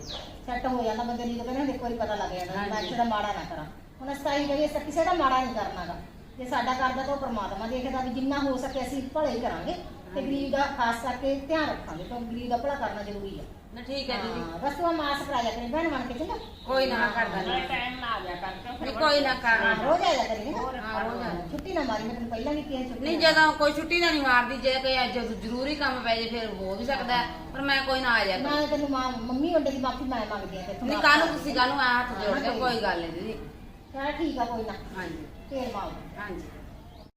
ਸੈੱਟ ਹੋ ਜਾਂਦਾ ਬੰਦੇ ਨੂੰ ਜਦੋਂ ਕਹਿੰਦੇ ਦੇਖੋ ਇੱਕ ਵਾਰੀ ਪਤਾ ਲੱਗ ਜਾਂਦਾ ਮੈਂ ਕਿਸੇ ਦਾ ਮਾੜਾ ਨਾ ਕਰਾਂ। ਹੁਣ ਅਸਤਾਈ ਕਰੀਏ ਅਸੀਂ ਕਿਸੇ ਦਾ ਮਾੜਾ ਨਹੀਂ ਕਰਨਾਗਾ ਜੇ ਸਾਡਾ ਕਰਦਾ ਤਾਂ ਉਹ ਪ੍ਰਮਾਤਮਾ ਦੇਖਦਾ ਵੀ ਜਿੰਨਾ ਹੋ ਸਕੇ ਅਸੀਂ ਭਲਾ ਹੀ ਕਰਾਂਗੇ ਤੇ ਗਰੀਬ ਦਾ ਖਾਸ ਕਰਕੇ ਧਿਆਨ ਰੱਖਾਂਗੇ ਕਿਉਂਕਿ ਗਰੀਬ ਦਾ ਭਲਾ ਕਰਨਾ ਜ਼ਰੂਰੀ ਹੈ
ਨਾ ਠੀਕ ਹੈ ਦੀਦੀ।
ਹਾਂ, ਬਸ ਉਹ ਮਾਸ ਕਰਾਇਆ ਕਰੇ ਭੈਣ ਬਣ ਕੇ ਚੰਗਾ
ਕੋਈ ਨਾ ਕਰਦਾ
ਨਾਲੇ
ਨਹੀਂ
ਟਾਈਮ ਨਾ ਆ ਜਾ ਕਰਕੇ ਫਿਰ
ਨਹੀਂ ਕੋਈ ਨਾ
ਹਾਂ,
ਕਰ
ਰੋਜ਼ ਆਇਆ ਕਰੇ
ਹੋਰ
ਹਾਂ, ਰੋਜ਼ ਆਇਆ।
ਛੁੱਟੀ ਨਾ ਮਾਰੀ ਮੈਂ ਤੈਨੂੰ ਪਹਿਲਾਂ ਵੀ ਕਿਹਾ ਛੁੱਟੀ
ਨਹੀਂ
ਨਾ
ਜਦੋਂ ਕੋਈ ਛੁੱਟੀ ਦਾ ਨਹੀਂ ਮਾਰਦੀ ਜੇ ਕੋਈ ਅੱਜ ਜ਼ਰੂਰੀ ਕੰਮ ਪੈ ਜੇ ਫਿਰ ਹੋ ਵੀ ਸਕਦਾ ਹੈ, ਪਰ ਮੈਂ ਕੋਈ ਨਾ ਆ ਜਾ
ਮੈਂ ਤੈਨੂੰ ਮਾਂ ਮੰਮੀ ਵੱਡੇ ਦੀ ਮਾਫੀ ਮੈਂ ਮੰਗਦੀ ਆ ਤੇਥੋਂ
ਨਹੀਂ ਕਾਹਨੂੰ ਤੁਸੀਂ ਕਾਹਨੂੰ ਆ ਹੱਥ ਜੋੜ ਕੇ ਕੋਈ ਗੱਲ ਨਹੀਂ ਦੀਦੀ।
ਚਲ ਠੀਕ ਆ ਕੋਈ ਨਾ।
ਹਾਂਜੀ।
ਫੇਰ ਮਾਂ
ਹਾਂਜੀ